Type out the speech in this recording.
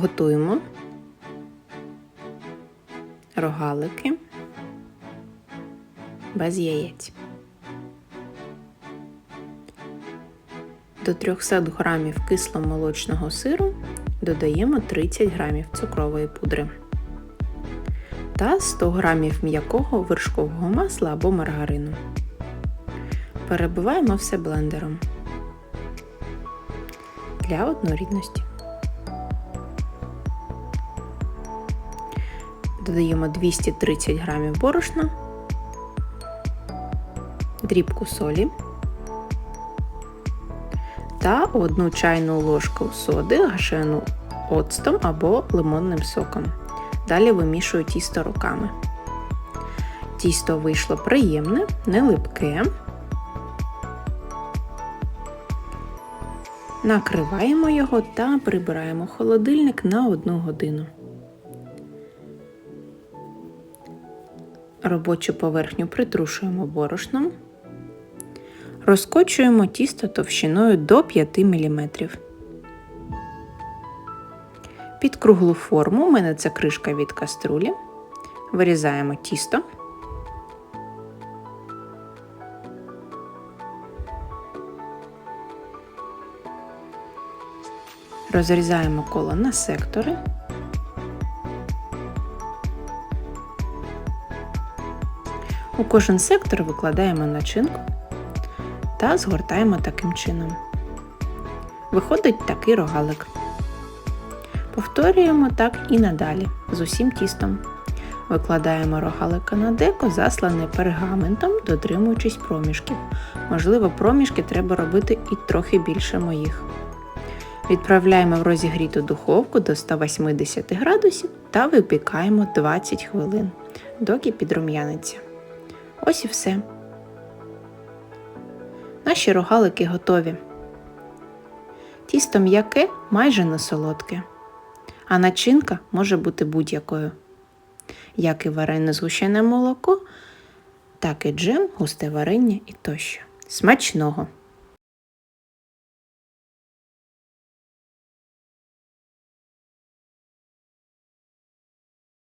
Готуємо рогалики без яєць. До 300 грамів кисломолочного сиру додаємо 30 грамів цукрової пудри та 100 грамів м'якого вершкового масла або маргарину. Перебиваємо все блендером для однорідності. Додаємо 230 грамів борошна, дрібку солі та одну чайну ложку соди, гашену оцтом або лимонним соком. Далі вимішую тісто руками. Тісто вийшло приємне, не липке. Накриваємо його та прибираємо холодильник на 1 годину. Робочу поверхню притрушуємо борошном. Розкочуємо тісто товщиною до 5 мм. Під круглу форму у мене це кришка від каструлі. Вирізаємо тісто. Розрізаємо коло на сектори. У кожен сектор викладаємо начинку та згортаємо таким чином. Виходить такий рогалик. Повторюємо так і надалі з усім тістом. Викладаємо рогалика на деко, заслане пергаментом, дотримуючись проміжків. Можливо, проміжки треба робити і трохи більше моїх. Відправляємо в розігріту духовку до 180 градусів та випікаємо 20 хвилин, доки підрум'яниться. Ось і все. Наші рогалики готові. Тісто м'яке майже не солодке, а начинка може бути будь-якою. Як і варене згущене молоко, так і джем, густе варення і тощо. Смачного!